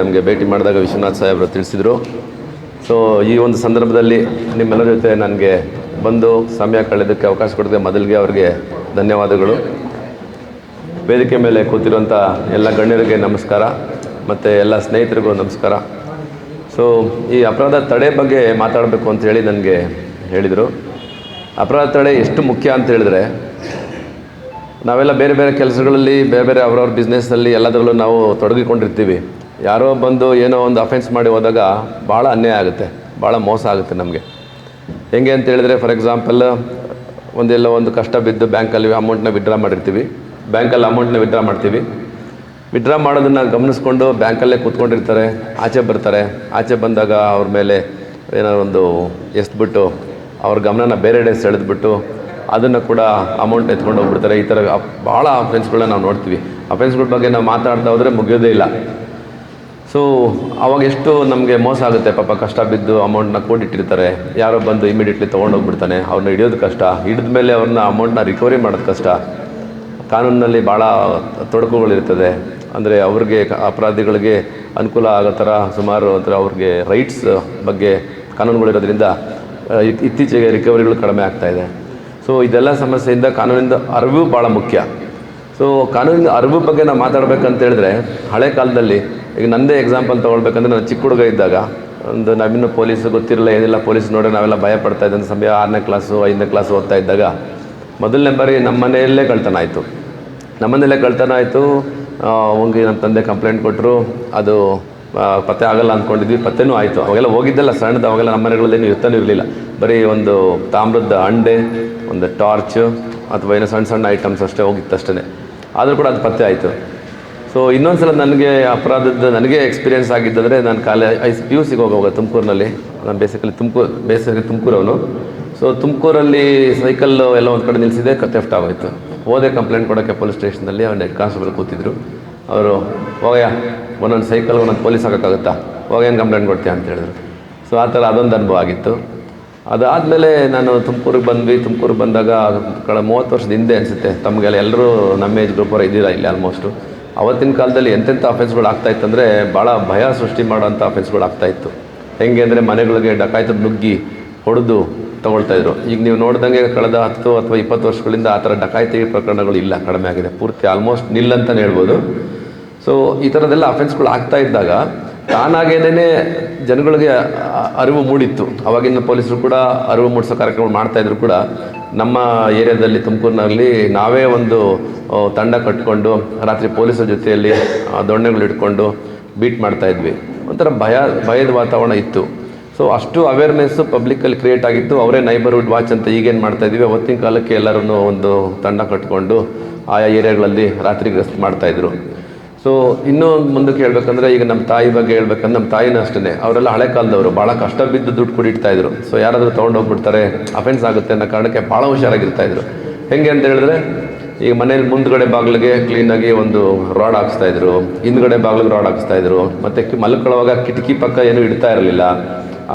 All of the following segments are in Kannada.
ನಮಗೆ ಭೇಟಿ ಮಾಡಿದಾಗ ವಿಶ್ವನಾಥ್ ಸಾಹೇಬರು ತಿಳಿಸಿದರು. ಸೊ ಈ ಒಂದು ಸಂದರ್ಭದಲ್ಲಿ ನಿಮ್ಮೆಲ್ಲರ ಜೊತೆ ನನಗೆ ಬಂದು ಸಮಯ ಕಳೆಯೋದಕ್ಕೆ ಅವಕಾಶ ಕೊಡದೆ ಮೊದಲಿಗೆ ಅವರಿಗೆ ಧನ್ಯವಾದಗಳು. ವೇದಿಕೆ ಮೇಲೆ ಕೂತಿರುವಂಥ ಎಲ್ಲ ಗಣ್ಯರಿಗೆ ನಮಸ್ಕಾರ, ಮತ್ತು ಎಲ್ಲ ಸ್ನೇಹಿತರಿಗೂ ನಮಸ್ಕಾರ. ಸೊ ಈ ಅಪರಾಧ ತಡೆ ಬಗ್ಗೆ ಮಾತಾಡಬೇಕು ಅಂತ ಹೇಳಿ ನನಗೆ ಹೇಳಿದರು. ಅಪರಾಧ ತಡೆ ಎಷ್ಟು ಮುಖ್ಯ ಅಂತ ಹೇಳಿದ್ರೆ, ನಾವೆಲ್ಲ ಬೇರೆ ಬೇರೆ ಕೆಲಸಗಳಲ್ಲಿ, ಬೇರೆ ಬೇರೆ ಅವ್ರವ್ರ ಬಿಸ್ನೆಸ್ನಲ್ಲಿ ಎಲ್ಲದರಲ್ಲೂ ನಾವು ತೊಡಗಿಕೊಂಡಿರ್ತೀವಿ. ಯಾರೋ ಬಂದು ಏನೋ ಒಂದು ಅಫೆನ್ಸ್ ಮಾಡಿ ಹೋದಾಗ ಭಾಳ ಅನ್ಯಾಯ ಆಗುತ್ತೆ, ಭಾಳ ಮೋಸ ಆಗುತ್ತೆ ನಮಗೆ. ಹೆಂಗೆ ಅಂತ ಹೇಳಿದ್ರೆ ಫಾರ್ ಎಕ್ಸಾಂಪಲ್ ಒಂದೆಲ್ಲ ಒಂದು ಕಷ್ಟ ಬಿದ್ದು ಬ್ಯಾಂಕಲ್ಲಿ ಅಮೌಂಟ್ನ ವಿಡ್ರಾ ಮಾಡಿರ್ತೀವಿ. ಬ್ಯಾಂಕಲ್ಲಿ ಅಮೌಂಟ್ನ ವಿಡ್ರಾ ಮಾಡ್ತೀವಿ. ವಿಡ್ರಾ ಮಾಡೋದನ್ನು ಗಮನಿಸ್ಕೊಂಡು ಬ್ಯಾಂಕಲ್ಲೇ ಕೂತ್ಕೊಂಡಿರ್ತಾರೆ, ಆಚೆ ಬರ್ತಾರೆ. ಆಚೆ ಬಂದಾಗ ಅವ್ರ ಮೇಲೆ ಏನೋ ಒಂದು ಎಸ್ಬಿಟ್ಟು ಅವ್ರ ಗಮನನ ಬೇರೆಡೆ ಸೆಳೆದ್ಬಿಟ್ಟು ಅದನ್ನು ಕೂಡ ಅಮೌಂಟ್ ಎತ್ಕೊಂಡು ಹೋಗ್ಬಿಡ್ತಾರೆ. ಈ ಥರ ಭಾಳ ಅಫೆನ್ಸ್ಗಳನ್ನ ನಾವು ನೋಡ್ತೀವಿ. ಅಫೆನ್ಸ್ಗಳ ಬಗ್ಗೆ ನಾವು ಮಾತಾಡ್ತಾ ಹೋದರೆ ಮುಗಿಯೋದೇ ಇಲ್ಲ. ಸೊ ಅವಾಗ ಎಷ್ಟು ನಮಗೆ ಮೋಸ ಆಗುತ್ತೆ. ಪಾಪ ಕಷ್ಟ ಬಿದ್ದು ಅಮೌಂಟ್ನ ಕೂಡಿಟ್ಟಿರ್ತಾರೆ. ಯಾರೋ ಬಂದು ಇಮಿಡಿಯೇಟ್ಲಿ ತೊಗೊಂಡೋಗ್ಬಿಡ್ತಾನೆ. ಅವ್ರನ್ನ ಹಿಡಿಯೋದು ಕಷ್ಟ. ಹಿಡಿದ ಮೇಲೆ ಅವ್ರನ್ನ ಅಮೌಂಟ್ನ ರಿಕವರಿ ಮಾಡೋದು ಕಷ್ಟ. ಕಾನೂನಿನಲ್ಲಿ ಭಾಳ ತೊಡಕುಗಳಿರ್ತದೆ. ಅಂದರೆ ಅವ್ರಿಗೆ ಅಪರಾಧಿಗಳಿಗೆ ಅನುಕೂಲ ಆಗೋ ಥರ ಸುಮಾರು ಒಂಥರ ಅವ್ರಿಗೆ ರೈಟ್ಸ್ ಬಗ್ಗೆ ಕಾನೂನುಗಳಿರೋದ್ರಿಂದ ಇತ್ತೀಚೆಗೆ ರಿಕವರಿಗಳು ಕಡಿಮೆ ಆಗ್ತಾಯಿದೆ ಸೊ ಇದೆಲ್ಲ ಸಮಸ್ಯೆಯಿಂದ ಕಾನೂನಿಂದ ಅರಿವು ಭಾಳ ಮುಖ್ಯ. ಸೊ ಕಾನೂನಿನ ಅರಿವು ಬಗ್ಗೆ ನಾವು ಮಾತಾಡಬೇಕಂತ ಹೇಳಿದ್ರೆ, ಹಳೆ ಕಾಲದಲ್ಲಿ ಈಗ ನಂದೇ ಎಕ್ಸಾಂಪಲ್ ತೊಗೊಳ್ಬೇಕಂದ್ರೆ ನಾನು ಚಿಕ್ಕ ಹುಡುಗ ಇದ್ದಾಗ, ಒಂದು ನಾವಿನ್ನೂ ಪೊಲೀಸ್ ಗೊತ್ತಿರಲಿಲ್ಲ ಏನಿಲ್ಲ ಪೊಲೀಸ್ ನೋಡಿ ನಾವೆಲ್ಲ ಭಯ ಪಡ್ತಾ ಇದ್ದಂಥ ಸಮಯ ಆರನೇ ಕ್ಲಾಸು ಐದನೇ ಕ್ಲಾಸು ಓದ್ತಾ ಇದ್ದಾಗ, ಮೊದಲನೇ ಬಾರಿ ನಮ್ಮ ಮನೆಯಲ್ಲೇ ಕಳ್ತನ ಆಯಿತು. ನಮ್ಮ ಮನೆಯಲ್ಲೇ ಕಳ್ತನ ಆಯಿತು. ಹೋಗಿ ನಮ್ಮ ತಂದೆ ಕಂಪ್ಲೇಂಟ್ ಕೊಟ್ಟರು ಅದು ಪತ್ತೆ ಆಗಲ್ಲ ಅಂದ್ಕೊಂಡಿದ್ವಿ ಪತ್ತೆನೂ ಆಯಿತು. ಅವಾಗೆಲ್ಲ ಹೋಗಿದ್ದೆಲ್ಲ ಸಣ್ಣದು, ಅವಾಗೆಲ್ಲ ನಮ್ಮ ಮನೆಗಳಲ್ಲೇನು ಇರ್ತಾನೆ ಇರಲಿಲ್ಲ. ಬರೀ ಒಂದು ತಾಮ್ರದ ಅಂಡೆ, ಒಂದು ಟಾರ್ಚು ಅಥವಾ ಏನೋ ಸಣ್ಣ ಸಣ್ಣ ಐಟಮ್ಸ್ ಅಷ್ಟೇ ಹೋಗಿತ್ತು ಅಷ್ಟೇ ಆದರೂ ಕೂಡ ಅದು ಪತ್ತೆ ಆಯಿತು. ಸೊ ಇನ್ನೊಂದ್ಸಲ ನನಗೆ ಅಪರಾಧದ ನನಗೆ ಎಕ್ಸ್ಪೀರಿಯೆನ್ಸ್ ಆಗಿದ್ದಂದರೆ ನಾನು ಕಾಲೇ ಐ ಪಿ ಯು ಸಿಗೆ ಹೋಗುವಾಗ ತುಮಕೂರಿನಲ್ಲಿ. ನಾನು ಬೇಸಿಕಲಿ ತುಮಕೂರು ಬೇಸಿಕಲಿ ತುಮಕೂರವನು. ಸೊ ತುಮಕೂರಲ್ಲಿ ಸೈಕಲ್ ಎಲ್ಲ ಒಂದು ಕಡೆ ನಿಲ್ಲಿಸಿದೆ ಥೆಫ್ಟ್ ಆಗೋಯ್ತು. ಹೋದೆ ಕಂಪ್ಲೇಂಟ್ ಕೊಡೋಕ್ಕೆ ಪೊಲೀಸ್ ಸ್ಟೇಷನಲ್ಲಿ ಅವ್ನು ಹೆಡ್ ಕಾನ್ಸ್ಟೇಬಲ್ ಕೂತಿದ್ರು. ಅವರು ಹೋಗಯ್ಯ ಒಂದೊಂದು ಸೈಕಲ್ ಒಂದೊಂದು ಪೊಲೀಸ್ ಹಾಕೋಕ್ಕಾಗುತ್ತಾ? ಹೋಗೇನು ಕಂಪ್ಲೇಂಟ್ ಕೊಡ್ತೀಯ? ಅಂತ ಹೇಳಿದ್ರು. ಸೊ ಆ ಥರ ಅದೊಂದು ಅನುಭವ ಆಗಿತ್ತು. ಅದಾದಮೇಲೆ ನಾನು ತುಮಕೂರಿಗೆ ಬಂದ್ವಿ. ತುಮಕೂರಿಗೆ ಬಂದಾಗ, ಕಳೆದ ಮೂವತ್ತು ವರ್ಷದ ಹಿಂದೆ ಅನಿಸುತ್ತೆ. ತಮಗೆಲ್ಲ ಎಲ್ಲರೂ ನಮ್ಮ ಏಜ್ ಗ್ರೂಪರು ಇದ್ದೀರಾ ಇಲ್ಲಿ ಆಲ್ಮೋಸ್ಟು ಅವತ್ತಿನ ಕಾಲದಲ್ಲಿ ಎಂತೆಂಥ ಅಫೆನ್ಸ್ಗಳು ಆಗ್ತಾಯಿತ್ತು ಅಂದರೆ ಭಾಳ ಭಯ ಸೃಷ್ಟಿ ಮಾಡೋಂಥ ಅಫೆನ್ಸ್ಗಳು ಆಗ್ತಾಯಿತ್ತು ಹೆಂಗೆ ಅಂದರೆ ಮನೆಗಳಿಗೆ ಡಕಾಯಿತು ನುಗ್ಗಿ ಹೊಡೆದು ತಗೊಳ್ತಾಯಿದ್ರು ಈಗ ನೀವು ನೋಡ್ದಂಗೆ ಕಳೆದ ಹತ್ತು ಅಥವಾ ಇಪ್ಪತ್ತು ವರ್ಷಗಳಿಂದ ಆ ಥರ ಡಕಾಯಿತಿ ಪ್ರಕರಣಗಳು ಇಲ್ಲ, ಕಡಿಮೆ ಆಗಿದೆ. ಪೂರ್ತಿ ಆಲ್ಮೋಸ್ಟ್ ನಿಲ್ ಅಂತಲೇ ಹೇಳ್ಬೋದು. ಸೊ ಈ ಥರದ್ದೆಲ್ಲ ಅಫೆನ್ಸ್ಗಳು ಆಗ್ತಾ ಇದ್ದಾಗ ತಾನಾಗೇನೇ ಜನಗಳಿಗೆ ಅರಿವು ಮೂಡಿತ್ತು. ಅವಾಗಿನ ಪೊಲೀಸರು ಕೂಡ ಅರಿವು ಮೂಡಿಸೋ ಕಾರ್ಯಕ್ರಮ ಮಾಡ್ತಾ ಇದ್ರು ಕೂಡ. ನಮ್ಮ ಏರಿಯಾದಲ್ಲಿ ತುಮಕೂರಿನಲ್ಲಿ ನಾವೇ ಒಂದು ತಂಡ ಕಟ್ಕೊಂಡು ರಾತ್ರಿ ಪೊಲೀಸರ ಜೊತೆಯಲ್ಲಿ ದೊಣ್ಣೆಗಳು ಇಟ್ಕೊಂಡು ಬೀಟ್ ಮಾಡ್ತಾ ಇದ್ವಿ. ಒಂಥರ ಭಯ, ಭಯದ ವಾತಾವರಣ ಇತ್ತು. ಸೊ ಅಷ್ಟು ಅವೇರ್ನೆಸ್ಸು ಪಬ್ಲಿಕಲ್ಲಿ ಕ್ರಿಯೇಟ್ ಆಗಿತ್ತು. ಅವರೇ ನೈಬರ್ಹುಡ್ ವಾಚ್ ಅಂತ ಈಗೇನು ಮಾಡ್ತಾ ಇದ್ವಿ ಅವತ್ತಿನ ಕಾಲಕ್ಕೆ ಎಲ್ಲರೂ ಒಂದು ತಂಡ ಕಟ್ಕೊಂಡು ಆಯಾ ಏರಿಯಾಗಳಲ್ಲಿ ರಾತ್ರಿ ಗಸ್ತು ಮಾಡ್ತಾಯಿದ್ರು ಸೊ ಇನ್ನೂ ಮುಂದಕ್ಕೆ ಹೇಳ್ಬೇಕಂದ್ರೆ, ಈಗ ನಮ್ಮ ತಾಯಿ ಬಗ್ಗೆ ಹೇಳ್ಬೇಕಂದ್ರೆ ನಮ್ಮ ತಾಯಿನೂ ಅಷ್ಟೇ ಅವರೆಲ್ಲ ಹಳೆ ಕಾಲದವರು. ಭಾಳ ಕಷ್ಟ ಬಿದ್ದು ದುಡ್ಡು ಕುಡಿಡ್ತಾ ಇದ್ರು. ಸೊ ಯಾರಾದರೂ ತೊಗೊಂಡು ಹೋಗ್ಬಿಡ್ತಾರೆ ಅಫೆನ್ಸ್ ಆಗುತ್ತೆ ಅನ್ನೋ ಕಾರಣಕ್ಕೆ ಭಾಳ ಹುಷಾರಾಗಿರ್ತಾ ಇದ್ರು. ಹೆಂಗೆ ಅಂತ ಹೇಳಿದ್ರೆ, ಈಗ ಮನೇಲಿ ಮುಂದ್ಗಡೆ ಬಾಗಿಲಿಗೆ ಕ್ಲೀನಾಗಿ ಒಂದು ರಾಡ್ ಹಾಕ್ಸ್ತಾ ಇದ್ರು. ಹಿಂದ್ಗಡೆ ಬಾಗಿಲಿಗೆ ರಾಡ್ ಹಾಕ್ಸ್ತಾ ಇದ್ರು. ಮತ್ತೆ ಮಲ್ಕೊಳ್ಳೋವಾಗ ಕಿಟಕಿ ಪಕ್ಕ ಏನೂ ಇಡ್ತಾ ಇರಲಿಲ್ಲ.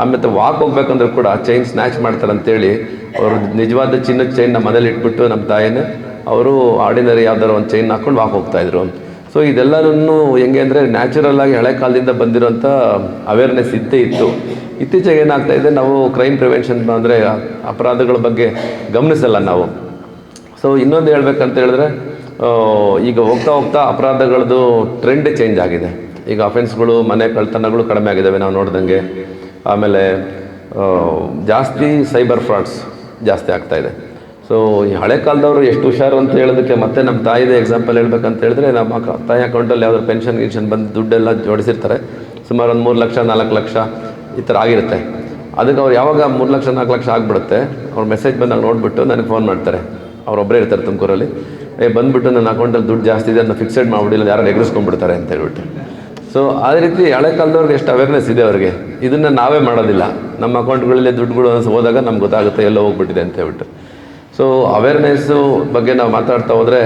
ಆಮೇಲೆ ವಾಕ್ ಹೋಗ್ಬೇಕಂದ್ರೂ ಕೂಡ ಚೈನ್ ಸ್ನ್ಯಾಚ್ ಮಾಡ್ತಾರೆ ಅಂತೇಳಿ ಅವರು ನಿಜವಾದ ಚಿನ್ನದ ಚೈನ್ ನಮ್ಮ ಮನೇಲಿ ಇಟ್ಬಿಟ್ಟು ನಮ್ಮ ತಾಯಿನೇ, ಅವರು ಆರ್ಡಿನರಿ ಯಾವ್ದಾದ್ರು ಒಂದು ಚೈನ್ ಹಾಕೊಂಡು ವಾಕ್ ಹೋಗ್ತಾ ಇದ್ರು. ಸೊ ಇದೆಲ್ಲನೂ ಹೆಂಗೆ ಅಂದರೆ ನ್ಯಾಚುರಲ್ ಆಗಿ ಹಳೆ ಕಾಲದಿಂದ ಬಂದಿರೋಂಥ ಅವೇರ್ನೆಸ್ ಇದ್ದೇ ಇತ್ತು. ಇತ್ತೀಚೆಗೆ ಏನಾಗ್ತಾ ಇದೆ, ನಾವು ಕ್ರೈಮ್ ಪ್ರಿವೆನ್ಷನ್ ಅಂದರೆ ಅಪರಾಧಗಳ ಬಗ್ಗೆ ಗಮನಿಸಲ್ಲ ನಾವು. ಸೊ ಇನ್ನೊಂದು ಹೇಳ್ಬೇಕಂತ ಹೇಳಿದ್ರೆ ಈಗ ಹೋಗ್ತಾ ಹೋಗ್ತಾ ಅಪರಾಧಗಳದ್ದು ಟ್ರೆಂಡ್ ಚೇಂಜ್ ಆಗಿದೆ. ಈಗ ಅಫೆನ್ಸ್ಗಳು ಮನೆ ಕಳ್ತನಗಳು ಕಡಿಮೆ ಆಗಿದ್ದಾವೆ ನಾವು ನೋಡ್ದಂಗೆ. ಆಮೇಲೆ ಜಾಸ್ತಿ ಸೈಬರ್ ಫ್ರಾಡ್ಸ್ ಜಾಸ್ತಿ ಆಗ್ತಾ ಇದೆ. ಸೊ ಈ ಹಳೆ ಕಾಲದವರು ಎಷ್ಟು ಹುಷಾರು ಅಂತ ಹೇಳೋದಕ್ಕೆ ಮತ್ತೆ ನಮ್ಮ ತಾಯಿದೆ ಎಕ್ಸಾಂಪಲ್ ಹೇಳ್ಬೇಕಂತ ಹೇಳಿದ್ರೆ ನಮ್ಮ ತಾಯಿ ಅಕೌಂಟಲ್ಲಿ ಯಾವ್ದಾದ್ರು ಪೆನ್ಷನ್ ಗಿನ್ಷನ್ ಬಂದು ದುಡ್ಡೆಲ್ಲ ಜೋಡಿಸಿರ್ತಾರೆ. ಸುಮಾರು ಒಂದು ಮೂರು ಲಕ್ಷ, ನಾಲ್ಕು ಲಕ್ಷ ಈ ಥರ ಆಗಿರುತ್ತೆ. ಅದಕ್ಕೆ ಅವ್ರು ಯಾವಾಗ ಮೂರು ಲಕ್ಷ, ನಾಲ್ಕು ಲಕ್ಷ ಆಗಿಬಿಡುತ್ತೆ, ಅವ್ರ ಮೆಸೇಜ್ ಬಂದಾಗ ನೋಡಿಬಿಟ್ಟು ನನಗೆ ಫೋನ್ ಮಾಡ್ತಾರೆ. ಅವರೊಬ್ಬರೇ ಇರ್ತಾರೆ ತುಮಕೂರಲ್ಲಿ. ಏ, ಬಂದುಬಿಟ್ಟು ನನ್ನ ಅಕೌಂಟಲ್ಲಿ ದುಡ್ಡು ಜಾಸ್ತಿ ಇದೆ, ಅದನ್ನ ಫಿಕ್ಸೆಡ್ ಮಾಡಿಬಿಡಿಲ್ಲ ಯಾರು ಎಗರಿಸ್ಕೊಂಡ್ಬಿಡ್ತಾರೆ ಅಂತ ಹೇಳ್ಬಿಟ್ಟು. ಸೊ ಅದೇ ರೀತಿ ಹಳೆ ಕಾಲದವ್ರಿಗೆ ಎಷ್ಟು ಅವೇರ್ನೆಸ್ ಇದೆ ಅವರಿಗೆ. ಇದನ್ನು ನಾವೇ ಮಾಡೋದಿಲ್ಲ. ನಮ್ಮ ಅಕೌಂಟ್ಗಳಲ್ಲಿ ದುಡ್ಡುಗಳು ಹೋದಾಗ ನಮ್ಗೆ ಗೊತ್ತಾಗುತ್ತೆ, ಎಲ್ಲೋ ಹೋಗ್ಬಿಟ್ಟಿದೆ ಅಂತ ಹೇಳ್ಬಿಟ್ಟು. ಸೊ ಅವೇರ್ನೆಸ್ಸು ಬಗ್ಗೆ ನಾವು ಮಾತಾಡ್ತಾ ಹೋದರೆ,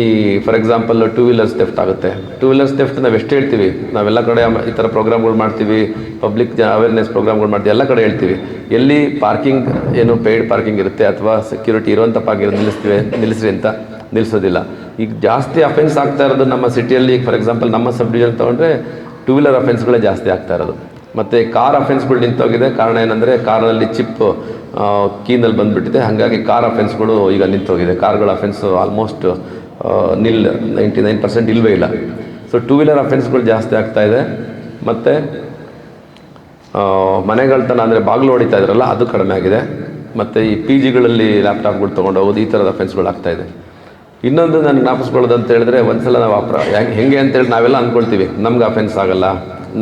ಈ for example two wheelers theft ಆಗುತ್ತೆ. ಟೂ ವೀಲರ್ಸ್ ಟೆಫ್ಟ್ ನಾವು ಎಷ್ಟು ಹೇಳ್ತೀವಿ? ನಾವೆಲ್ಲ ಕಡೆ ಈ ಥರ ಪ್ರೋಗ್ರಾಮ್ಗಳು ಮಾಡ್ತೀವಿ ಪಬ್ಲಿಕ್ ಅವೇರ್ನೆಸ್ ಪ್ರೋಗ್ರಾಮ್ಗಳು ಮಾಡ್ತೀವಿ, ಎಲ್ಲ ಕಡೆ ಹೇಳ್ತೀವಿ. ಎಲ್ಲಿ ಪಾರ್ಕಿಂಗ್ ಏನು ಪೇಯ್ಡ್ ಪಾರ್ಕಿಂಗ್ ಇರುತ್ತೆ ಅಥವಾ ಸೆಕ್ಯೂರಿಟಿ ಇರುವಂಥ ಪಾರ್ಕಿಂಗ್ ನಿಲ್ಲಿಸ್ತೀವಿ, ನಿಲ್ಲಿಸ್ರಿ ಅಂತ ನಿಲ್ಲಿಸೋದಿಲ್ಲ ಈಗ ಜಾಸ್ತಿ ಅಫೆನ್ಸ್ ಆಗ್ತಾ ಇರೋದು ನಮ್ಮ ಸಿಟಿಯಲ್ಲಿ ಫಾರ್ ಎಕ್ಸಾಂಪಲ್ ನಮ್ಮ ಸಬ್ ಡಿವಿಷನ್ ತೊಗೊಂಡ್ರೆ ಟೂ ವೀಲರ್ ಅಫೆನ್ಸ್ಗಳೇ ಜಾಸ್ತಿ ಆಗ್ತಾ ಇರೋದು. ಮತ್ತು ಕಾರ್ ಅಫೆನ್ಸ್ಗಳು ನಿಂತೋಗಿದೆ. ಕಾರಣ ಏನಂದರೆ ಕಾರಲ್ಲಿ ಚಿಪ್ ಕೀನಲ್ಲಿ ಬಂದುಬಿಟ್ಟಿದೆ. ಹಾಗಾಗಿ ಕಾರ್ ಅಫೆನ್ಸ್ಗಳು ಈಗ ನಿಂತೋಗಿದೆ. ಕಾರ್ಗಳ offence almost nil ninety nine percent ಇಲ್ಲವೇ ಇಲ್ಲ. ಸೊ ಟೂ ವೀಲರ್ ಅಫೆನ್ಸ್ಗಳು ಜಾಸ್ತಿ ಆಗ್ತಾ ಇದೆ. ಮತ್ತು ಮನೆಗಳ್ತನ ಅಂದರೆ ಬಾಗಿಲು ಹೊಡಿತಾ ಇದ್ರಲ್ಲ, ಅದು ಕಡಿಮೆ ಆಗಿದೆ. ಮತ್ತು ಈ ಪಿ ಜಿಗಳಲ್ಲಿ ಲ್ಯಾಪ್ಟಾಪ್ಗಳು ತೊಗೊಂಡು ಹೋಗೋದು ಈ ಥರದ ಅಫೆನ್ಸ್ಗಳು ಆಗ್ತಾ ಇದೆ. ಇನ್ನೊಂದು ನಾನು ಜ್ಞಾಪಿಸ್ಕೊಳ್ಳೋದು ಅಂತ ಹೇಳಿದ್ರೆ ಒಂದ್ಸಲ ನಾವು ಅಪ್ರ ಹೆಂಗೆ ಅಂತೇಳಿ ನಾವೆಲ್ಲ ಅಂದ್ಕೊಳ್ತೀವಿ ನಮ್ಗೆ ಅಫೆನ್ಸ್ ಆಗಲ್ಲ.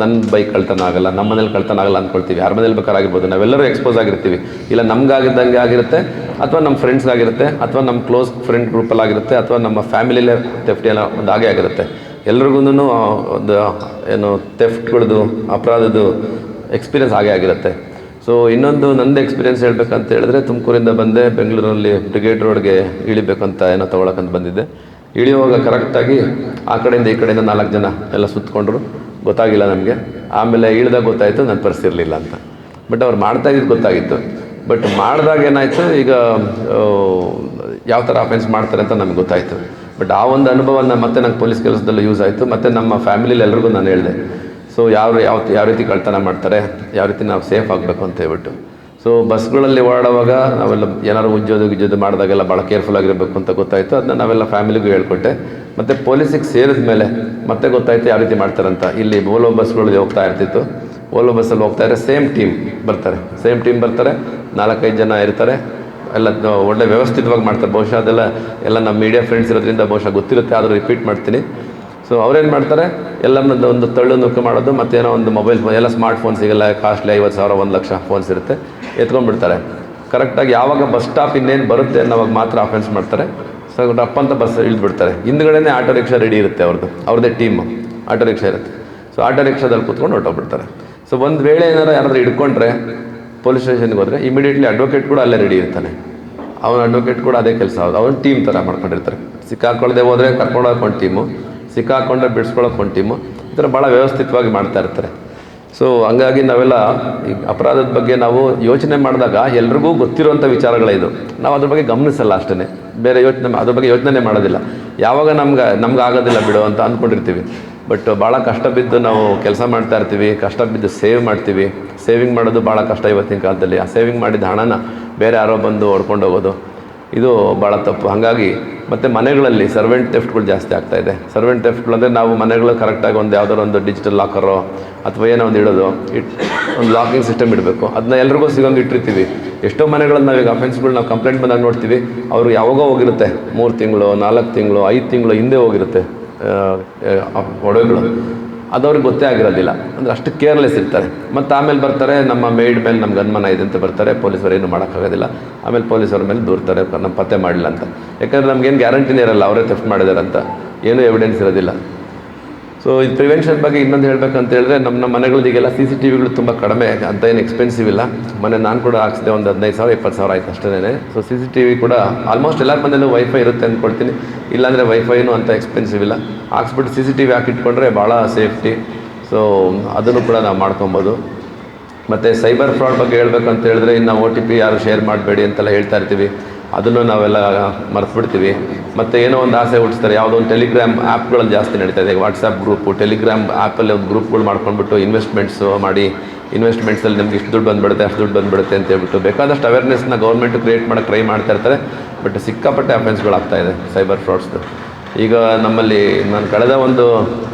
ನನ್ನ ಬೈಕ್ ಕಳ್ತನ ಆಗಲ್ಲ, ನಮ್ಮ ಮನೇಲಿ ಕಳ್ತನ ಆಗಲ್ಲ ಅಂದ್ಕೊಳ್ತೀವಿ ಯಾರ ಮನೇಲಿ ಬೇಕಾರಾಗಿರ್ಬೋದು ನಾವೆಲ್ಲರೂ ಎಕ್ಸ್ಪೋಸ್ ಆಗಿರ್ತೀವಿ. ಇಲ್ಲ, ನಮ್ಗಾಗಿದ್ದಂಗೆ ಆಗಿರುತ್ತೆ, ಅಥವಾ ನಮ್ಮ ಫ್ರೆಂಡ್ಸ್ಗಾಗಿರುತ್ತೆ ಅಥವಾ ನಮ್ಮ ಕ್ಲೋಸ್ ಫ್ರೆಂಡ್ ಗ್ರೂಪಲ್ಲಿ ಆಗಿರುತ್ತೆ, ಅಥವಾ ನಮ್ಮ ಫ್ಯಾಮಿಲಿಲೇ ತೆಫ್ಟಿ ಎಲ್ಲ ಒಂದು ಹಾಗೆ ಆಗಿರುತ್ತೆ. ಎಲ್ರಿಗೂ ಒಂದು, ಏನು ತೆಫ್ಟ್ಗಳದ್ದು ಅಪರಾಧದ್ದು ಎಕ್ಸ್ಪೀರಿಯನ್ಸ್ ಹಾಗೆ ಆಗಿರುತ್ತೆ. ಸೊ ಇನ್ನೊಂದು ನಂದು ಎಕ್ಸ್ಪೀರಿಯನ್ಸ್ ಹೇಳಬೇಕಂತ ಹೇಳಿದ್ರೆ, ತುಮಕೂರಿಂದ ಬಂದೆ, ಬೆಂಗಳೂರಲ್ಲಿ ಬ್ರಿಗೇಡ್ ರೋಡ್ಗೆ ಇಳಿಬೇಕಂತ ಏನೋ ತೊಗೊಳಕಂತ ಬಂದಿದ್ದೆ. ಇಳಿಯುವಾಗ ಕರೆಕ್ಟಾಗಿ ಆ ಕಡೆಯಿಂದ ಈ ಕಡೆಯಿಂದ ನಾಲ್ಕು ಜನ ಎಲ್ಲ ಸುತ್ತಕೊಂಡ್ರು ಗೊತ್ತಾಗಿಲ್ಲ ನಮಗೆ. ಆಮೇಲೆ ಇಳಿದಾಗ ಗೊತ್ತಾಯಿತು ನನ್ನ ಪರ್ಸ್ ಇರಲಿಲ್ಲ ಅಂತ. ಬಟ್ ಅವ್ರು ಮಾಡ್ತಾ ಇದ್ದಿದ್ದು ಗೊತ್ತಾಗಿತ್ತು. ಬಟ್ ಮಾಡಿದಾಗ ಏನಾಯಿತು, ಈಗ ಯಾವ ಥರ ಅಫೆನ್ಸ್ ಮಾಡ್ತಾರೆ ಅಂತ ನಮ್ಗೆ ಗೊತ್ತಾಯಿತು. ಬಟ್ ಆ ಒಂದು ಅನುಭವನ ಮತ್ತೆ ನಂಗೆ ಪೊಲೀಸ್ ಕೆಲಸದಲ್ಲೂ ಯೂಸ್ ಆಯಿತು. ಮತ್ತು ನಮ್ಮ ಫ್ಯಾಮಿಲಿಲಿ ಎಲ್ರಿಗೂ ನಾನು ಹೇಳಿದೆ. ಸೊ ಯಾವ ಯಾವ ಯಾವ ರೀತಿ ಕಳ್ತನ ಮಾಡ್ತಾರೆ, ಯಾವ ರೀತಿ ನಾವು ಸೇಫ್ ಆಗಬೇಕು ಅಂತ ಹೇಳ್ಬಿಟ್ಟು. ಸೊ ಬಸ್ಗಳಲ್ಲಿ ಓಡಾಡುವಾಗ ನಾವೆಲ್ಲ ಏನಾದ್ರು ಉಜ್ಜೋದು ಗಿಜ್ಜೋದು ಮಾಡಿದಾಗೆಲ್ಲ ಭಾಳ ಕೇರ್ಫುಲ್ ಆಗಿರಬೇಕು ಅಂತ ಗೊತ್ತಾಯಿತು. ಅದನ್ನ ನಾವೆಲ್ಲ ಫ್ಯಾಮಿಲಿಗೂ ಹೇಳ್ಕೊಟ್ಟೆ. ಮತ್ತು ಪೊಲೀಸಿಗೆ ಸೇರಿದ ಮೇಲೆ ಮತ್ತೆ ಗೊತ್ತಾಯ್ತು ಯಾವ ರೀತಿ ಮಾಡ್ತಾರಂತ. ಇಲ್ಲಿ ಓಲೋ ಬಸ್ಗಳು ಹೋಗ್ತಾ ಇರ್ತಿತ್ತು. ಓಲೋ ಬಸ್ಸಲ್ಲಿ ಹೋಗ್ತಾ ಇದ್ರೆ ಸೇಮ್ ಟೀಮ್ ಬರ್ತಾರೆ. ಸೇಮ್ ಟೀಮ್ ಬರ್ತಾರೆ. ನಾಲ್ಕೈದು ಜನ ಇರ್ತಾರೆ. ಎಲ್ಲ ಒಳ್ಳೆ ವ್ಯವಸ್ಥಿತವಾಗಿ ಮಾಡ್ತಾರೆ. ಬಹುಶಃ ಅದೆಲ್ಲ ಎಲ್ಲ ನಮ್ಮ ಮೀಡಿಯಾ ಫ್ರೆಂಡ್ಸ್ ಇರೋದ್ರಿಂದ ಬಹುಶಃ ಗೊತ್ತಿರುತ್ತೆ. ಆದರೂ ರಿಪೀಟ್ ಮಾಡ್ತೀನಿ. ಸೊ ಅವ್ರೇನು ಮಾಡ್ತಾರೆ? ಎಲ್ಲ ಒಂದು ತಳ್ಳು ನುಗ್ಗು ಮಾಡೋದು ಮತ್ತೇನೋ ಒಂದು ಮೊಬೈಲ್ ಫೋನ್ ಎಲ್ಲ ಸ್ಮಾರ್ಟ್ ಫೋನ್ ಸಿಗಲ್ಲ ಕಾಸ್ಟ್ಲಿ ಐವತ್ತು ಸಾವಿರ, ಒಂದು ಲಕ್ಷ ಫೋನ್ಸ್ ಇರುತ್ತೆ. ಎತ್ಕೊಂಡ್ಬಿಡ್ತಾರೆ. ಕರೆಕ್ಟಾಗಿ ಯಾವಾಗ ಬಸ್ ಸ್ಟಾಪ್ ಇನ್ನೇನು ಬರುತ್ತೆ ಅನ್ನೋವಾಗ ಮಾತ್ರ ಅಫೆನ್ಸ್ ಮಾಡ್ತಾರೆ. ಸೊ ರಪ್ಪ ಅಂತ ಬಸ್ ಇಳಿದ್ಬಿಡ್ತಾರೆ. ಹಿಂದ್ಗಡೆನೇ ಆಟೋ ರಿಕ್ಷಾ ರೆಡಿ ಇರುತ್ತೆ ಅವ್ರದ್ದು ಅವ್ರದ್ದೇ ಟೀಮ್ ಆಟೋ ರಿಕ್ಷಾ ಇರುತ್ತೆ. ಸೊ ಆಟೋ ರಿಕ್ಷಾದಲ್ಲಿ ಕೂತ್ಕೊಂಡು ಹೊರಟೋಗ್ಬಿಡ್ತಾರೆ. ಸೊ ಒಂದು ವೇಳೆ ಏನಾರು ಯಾರಾದರೂ ಹಿಡ್ಕೊಂಡ್ರೆ ಪೊಲೀಸ್ ಸ್ಟೇಷನ್ಗೆ ಹೋದರೆ ಇಮಿಡಿಯೇಟ್ಲಿ ಅಡ್ವೊಕೇಟ್ ಕೂಡ ಅಲ್ಲೇ ರೆಡಿ ಇರ್ತಾನೆ. ಅವನ ಅಡ್ವೊಕೇಟ್ ಕೂಡ ಅದೇ ಕೆಲಸ ಅವ್ರು ಅವನು ಟೀಮ್ ಥರ ಮಾಡ್ಕೊಂಡಿರ್ತಾರೆ. ಸಿಕ್ಕಾಕೊಳ್ಳದೆ ಹೋದರೆ ಕರ್ಕೊಂಡು ಹೋಗೋಕೆ ಒಂದು ಟೀಮು ಸಿಕ್ಕಾಕೊಂಡ್ರೆ ಬಿಡಿಸ್ಕೊಳ್ಳೋಕೆ ಒಂದು ಟೀಮು ಈ ಥರ ಭಾಳ ವ್ಯವಸ್ಥಿತವಾಗಿ ಮಾಡ್ತಾ ಇರ್ತಾರೆ. ಸೊ ಹಂಗಾಗಿ ನಾವೆಲ್ಲ ಈ ಅಪರಾಧದ ಬಗ್ಗೆ ನಾವು ಯೋಚನೆ ಮಾಡಿದಾಗ ಎಲ್ರಿಗೂ ಗೊತ್ತಿರುವಂಥ ವಿಚಾರಗಳೇ ಇದು. ನಾವು ಅದ್ರ ಬಗ್ಗೆ ಗಮನಿಸಲ್ಲ ಅಷ್ಟೇ ಬೇರೆ ಯೋಚನೆ ಅದ್ರ ಬಗ್ಗೆ ಯೋಚನೆ ಮಾಡೋದಿಲ್ಲ. ಯಾವಾಗ ನಮ್ಗೆ ನಮ್ಗೆ ಆಗೋದಿಲ್ಲ ಬಿಡು ಅಂತ ಅಂದ್ಕೊಂಡಿರ್ತೀವಿ ಬಟ್ ಭಾಳ ಕಷ್ಟ ಬಿದ್ದು ನಾವು ಕೆಲಸ ಮಾಡ್ತಾ ಇರ್ತೀವಿ, ಕಷ್ಟ ಬಿದ್ದು ಸೇವ್ ಮಾಡ್ತೀವಿ. ಸೇವಿಂಗ್ ಮಾಡೋದು ಭಾಳ ಕಷ್ಟ ಇವತ್ತಿನ ಕಾಲದಲ್ಲಿ. ಆ ಸೇವಿಂಗ್ ಮಾಡಿದ ಹಣನ ಬೇರೆ ಯಾರೋ ಬಂದು ಹೊಡ್ಕೊಂಡು ಹೋಗೋದು ಇದು ಭಾಳ ತಪ್ಪು. ಹಾಗಾಗಿ ಮತ್ತು ಮನೆಗಳಲ್ಲಿ ಸರ್ವೆಂಟ್ ಟೆಫ್ಟ್ಗಳು ಜಾಸ್ತಿ ಆಗ್ತಾ ಇದೆ. ಸರ್ವೆಂಟ್ ಟೆಫ್ಟ್ಗಳು ಅಂದರೆ ನಾವು ಮನೆಗಳು ಕರೆಕ್ಟಾಗಿ ಒಂದು ಯಾವುದಾದ್ರು ಒಂದು ಡಿಜಿಟಲ್ ಲಾಕರೋ ಅಥವಾ ಏನೋ ಒಂದು ಇಡೋದು, ಇಟ್ ಒಂದು ಲಾಕಿಂಗ್ ಸಿಸ್ಟಮ್ ಇಡಬೇಕು. ಅದನ್ನ ಎಲ್ರಿಗೂ ಸಿಗೋಂಗೆ ಇಟ್ಟಿರ್ತೀವಿ. ಎಷ್ಟೋ ಮನೆಗಳಲ್ಲಿ ನಾವೀಗ ಅಫೆನ್ಸ್ಗಳು ನಾವು ಕಂಪ್ಲೇಂಟ್ ಬಂದಾಗ ನೋಡ್ತೀವಿ. ಅವರು ಯಾವಾಗೋ ಹೋಗಿರುತ್ತೆ. ಮೂರು ತಿಂಗಳು, ನಾಲ್ಕು ತಿಂಗಳು, ಐದು ತಿಂಗಳು ಹಿಂದೆ ಹೋಗಿರುತ್ತೆ ಒಡವೆಗಳು. ಅದು ಅವ್ರಿಗೆ ಗೊತ್ತೇ ಆಗಿರೋದಿಲ್ಲ. ಅಂದರೆ ಅಷ್ಟು ಕೇರ್ಲೆಸ್ ಇರ್ತಾರೆ. ಮತ್ತು ಆಮೇಲೆ ಬರ್ತಾರೆ, ನಮ್ಮ ಮೇಡ್ ಮೇಲೆ ನಮ್ಮ ಅನುಮಾನ ಇದೆ ಅಂತ ಬರ್ತಾರೆ ಪೊಲೀಸರು ಏನು ಮಾಡೋಕ್ಕಾಗೋದಿಲ್ಲ ಆಮೇಲೆ ಪೊಲೀಸರ ಮೇಲೆ ದೂರ್ತಾರೆ ನಮ್ಮ ಪತ್ತೆ ಮಾಡಲಿಲ್ಲ ಅಂತ. ಯಾಕಂದರೆ ನಮ್ಗೇನು ಗ್ಯಾರಂಟಿನೇ ಇರಲ್ಲ, ಅವರೇ ತೆಫ್ಟ್ ಅಂತ ಏನೂ ಎವಿಡೆನ್ಸ್ ಇರೋದಿಲ್ಲ. ಸೊ ಇದು ಪ್ರಿವೆನ್ಷನ್ ಬಗ್ಗೆ ಇನ್ನೊಂದು ಹೇಳಬೇಕಂತ ಹೇಳಿದ್ರೆ, ನಮ್ಮ ನಮ್ಮ ಮನೆಗಳಿಗೆಲ್ಲ ಸಿ ಸಿ ಟಿ ವಿಗಳು ತುಂಬ ಕಡಿಮೆ ಅಂತ ಏನು ಎಕ್ಸ್ಪೆನ್ಸಿವ್ ಇಲ್ಲ. ಮನೆ ನಾನು ಕೂಡ ಹಾಕ್ಸಿದೆ ಒಂದು ಹದಿನೈದು ಸಾವಿರ ಇಪ್ಪತ್ತು ಸಾವಿರ ಆಯ್ತು ಅಷ್ಟೇ so C C T V ಕೂಡ ಆಲ್ಮೋಸ್ಟ್ ಎಲ್ಲರ ಮನೇಲೂ ವೈಫೈ ಇರುತ್ತೆ ಅಂದ್ಕೊಳ್ತೀನಿ ಇಲ್ಲಾಂದರೆ ವೈಫೈನು ಅಂತ ಎಕ್ಸ್ಪೆನ್ಸಿವ್ ಇಲ್ಲ. ಹಾಕ್ಸ್ಬಿಟ್ಟು ಸಿ ಸಿ ಟಿ ವಿ ಹಾಕಿಟ್ಕೊಂಡ್ರೆ ಭಾಳ ಸೇಫ್ಟಿ ಸೊ ಅದನ್ನು ಕೂಡ ನಾವು ಮಾಡ್ಕೊಬೋದು. ಮತ್ತು ಸೈಬರ್ ಫ್ರಾಡ್ ಬಗ್ಗೆ ಹೇಳ್ಬೇಕಂತ ಹೇಳಿದ್ರೆ, ಇನ್ನು ಒ ಟಿ ಪಿ ಯಾರು ಶೇರ್ ಮಾಡಬೇಡಿ ಅಂತೆಲ್ಲ ಹೇಳ್ತಾ ಇರ್ತೀವಿ. ಅದನ್ನು ನಾವೆಲ್ಲ ಮರೆತುಬಿಡ್ತೀವಿ. ಮತ್ತು ಏನೋ ಒಂದು ಆಸೆ ಹುಟ್ಟಿಸ್ತಾರೆ. ಯಾವುದೋ ಒಂದು ಟೆಲಿಗ್ರಾಮ್ ಆ್ಯಪ್ಗಳಲ್ಲಿ ಜಾಸ್ತಿ ನಡೀತಾ ಇದೆ. ವಾಟ್ಸಪ್ ಗ್ರೂಪು ಟೆಲಿಗ್ರಾಮ್ ಆ್ಯಪಲ್ಲಿ ಒಂದು ಗ್ರೂಪ್ಗಳು ಮಾಡ್ಕೊಂಡ್ಬಿಟ್ಟು ಇನ್ವೆಸ್ಟ್ಮೆಂಟ್ಸು ಮಾಡಿ ಇನ್ವೆಸ್ಟ್ಮೆಂಟ್ಸಲ್ಲಿ ನಮ್ಗೆ ಇಷ್ಟು ದುಡ್ಡು ಬಂದುಬಿಡುತ್ತೆ, ಅಷ್ಟು ದುಡ್ಡು ಬಂದುಬಿಡುತ್ತೆ ಅಂತ ಹೇಳ್ಬಿಟ್ಟು ಬೇಕಾದಷ್ಟು ಅವೇರ್ನೆಸ್ನ ಗೌರ್ಮೆಂಟ್ ಕ್ರಿಯೇಟ್ ಮಾಡೋಕ್ಕೆ ಟ್ರೈ ಮಾಡ್ತಾ ಇರ್ತಾರೆ. ಬಟ್ ಸಿಕ್ಕಾಪಟ್ಟೆ ಅಫೆನ್ಸ್ಗಳಾಗ್ತಾ ಇದೆ ಸೈಬರ್ ಫ್ರಾಡ್ಸ್ದು ಈಗ ನಮ್ಮಲ್ಲಿ ನಾನು ಕಳೆದ ಒಂದು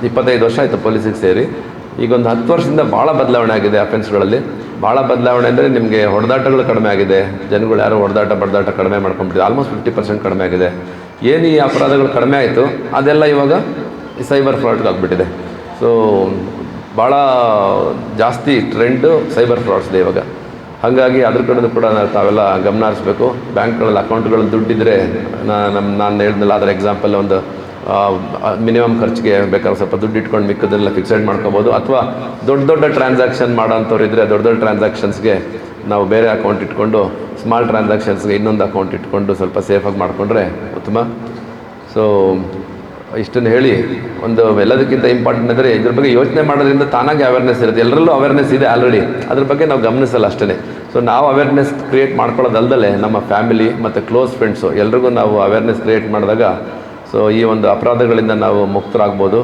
ಇಪ್ಪತ್ತೈದು ವರ್ಷ ಆಯಿತು ಪೊಲೀಸಿಗೆ ಸೇರಿ. ಈಗ ಒಂದು ಹತ್ತು ವರ್ಷದಿಂದ ಭಾಳ ಬದಲಾವಣೆ ಆಗಿದೆ ಅಫೆನ್ಸ್ಗಳಲ್ಲಿ ಭಾಳ ಬದಲಾವಣೆ ಅಂದರೆ ನಿಮಗೆ ಹೊಡೆದಾಟಗಳು ಕಡಿಮೆ ಆಗಿದೆ. ಜನಗಳು ಯಾರು ಹೊಡೆದಾಟ, ಬಡದಾಟ ಕಡಿಮೆ ಮಾಡ್ಕೊಂಡ್ಬಿಟ್ಟಿದೆ. ಆಲ್ಮೋಸ್ಟ್ ಫಿಫ್ಟಿ ಪರ್ಸೆಂಟ್ ಕಡಿಮೆ ಆಗಿದೆ. ಏನು ಈ ಅಪರಾಧಗಳು ಕಡಿಮೆ ಆಯಿತು? ಅದೆಲ್ಲ ಇವಾಗ ಸೈಬರ್ ಫ್ರಾಡ್ಗೆ ಆಗಿಬಿಟ್ಟಿದೆ. ಸೊ ಭಾಳ ಜಾಸ್ತಿ ಟ್ರೆಂಡು ಸೈಬರ್ ಫ್ರಾಡ್ಸ್ದೆ ಇವಾಗ. ಹಾಗಾಗಿ ಅದ್ರ ಕಡೆದು ಕೂಡ ತಾವೆಲ್ಲ ಗಮನ ಹರಿಸ್ಬೇಕು. ಬ್ಯಾಂಕ್ಗಳಲ್ಲಿ ಅಕೌಂಟ್ಗಳಲ್ಲಿ ದುಡ್ಡಿದ್ರೆ ನಮ್ಮ ನಾನು ಹೇಳಿದ್ನಲ್ಲ, ಅದರ ಎಕ್ಸಾಂಪಲ್ ಒಂದು ಮಿನಿಮಮ್ ಖರ್ಚಿಗೆ ಬೇಕಾದ್ರೆ ಸ್ವಲ್ಪ ದುಡ್ಡು ಇಟ್ಕೊಂಡು ಮಿಕ್ಕದೆಲ್ಲ ಫಿಕ್ಸೆಡ್ ಮಾಡ್ಕೋಬೋದು. ಅಥವಾ ದೊಡ್ಡ ದೊಡ್ಡ ಟ್ರಾನ್ಸಾಕ್ಷನ್ ಮಾಡೋಂಥವ್ರು ಇದ್ದರೆ ದೊಡ್ಡ ದೊಡ್ಡ ಟ್ರಾನ್ಸಾಕ್ಷನ್ಸ್ಗೆ ನಾವು ಬೇರೆ ಅಕೌಂಟ್ ಇಟ್ಕೊಂಡು ಸ್ಮಾಲ್ ಟ್ರಾನ್ಸಾಕ್ಷನ್ಸ್ಗೆ ಇನ್ನೊಂದು ಅಕೌಂಟ್ ಇಟ್ಕೊಂಡು ಸ್ವಲ್ಪ ಸೇಫಾಗಿ ಮಾಡಿಕೊಂಡ್ರೆ ಉತ್ತಮ. ಸೊ ಇಷ್ಟನ್ನು ಹೇಳಿ, ಒಂದು ಎಲ್ಲದಕ್ಕಿಂತ ಇಂಪಾರ್ಟೆಂಟ್ ಅಂದರೆ ಇದ್ರ ಬಗ್ಗೆ ಯೋಚನೆ ಮಾಡೋದ್ರಿಂದ ತಾನಾಗೆ ಅವೇರ್ನೆಸ್ ಇರುತ್ತೆ. ಎಲ್ಲರಲ್ಲೂ ಅವೇರ್ನೆಸ್ ಇದೆ ಆಲ್ರೆಡಿ ಅದ್ರ ಬಗ್ಗೆ ನಾವು ಗಮನಿಸಲ್ಲ ಅಷ್ಟೇ ಸೊ ನಾವು ಅವೇರ್ನೆಸ್ ಕ್ರಿಯೇಟ್ ಮಾಡ್ಕೊಳ್ಳೋದಲ್ದಲೆ ನಮ್ಮ ಫ್ಯಾಮಿಲಿ ಮತ್ತು ಕ್ಲೋಸ್ ಫ್ರೆಂಡ್ಸು ಎಲ್ರಿಗೂ ನಾವು ಅವೇರ್ನೆಸ್ ಕ್ರಿಯೇಟ್ ಮಾಡಿದಾಗ ಸೊ ಈ ಒಂದು ಅಪರಾಧಗಳಿಂದ ನಾವು ಮುಕ್ತರಾಗ್ಬೋದು.